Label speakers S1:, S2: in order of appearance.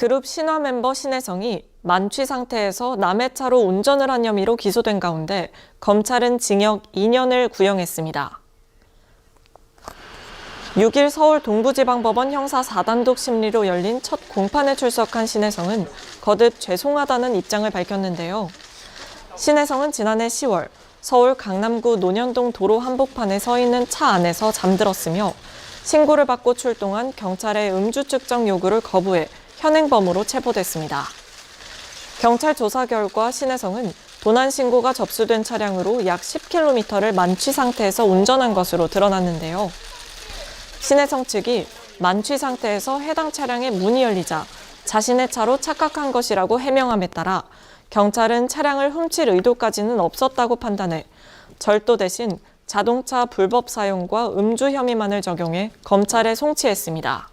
S1: 그룹 신화 멤버 신혜성이 만취 상태에서 남의 차로 운전을 한 혐의로 기소된 가운데 검찰은 징역 2년을 구형했습니다. 6일 서울 동부지방법원 형사 4단독 심리로 열린 첫 공판에 출석한 신혜성은 거듭 죄송하다는 입장을 밝혔는데요. 신혜성은 지난해 10월 서울 강남구 논현동 도로 한복판에 서 있는 차 안에서 잠들었으며 신고를 받고 출동한 경찰의 음주 측정 요구를 거부해 현행범으로 체포됐습니다. 경찰 조사 결과 신혜성은 도난 신고가 접수된 차량으로 약 10km를 만취 상태에서 운전한 것으로 드러났는데요. 신혜성 측이 만취 상태에서 해당 차량의 문이 열리자 자신의 차로 착각한 것이라고 해명함에 따라 경찰은 차량을 훔칠 의도까지는 없었다고 판단해 절도 대신 자동차 불법 사용과 음주 혐의만을 적용해 검찰에 송치했습니다.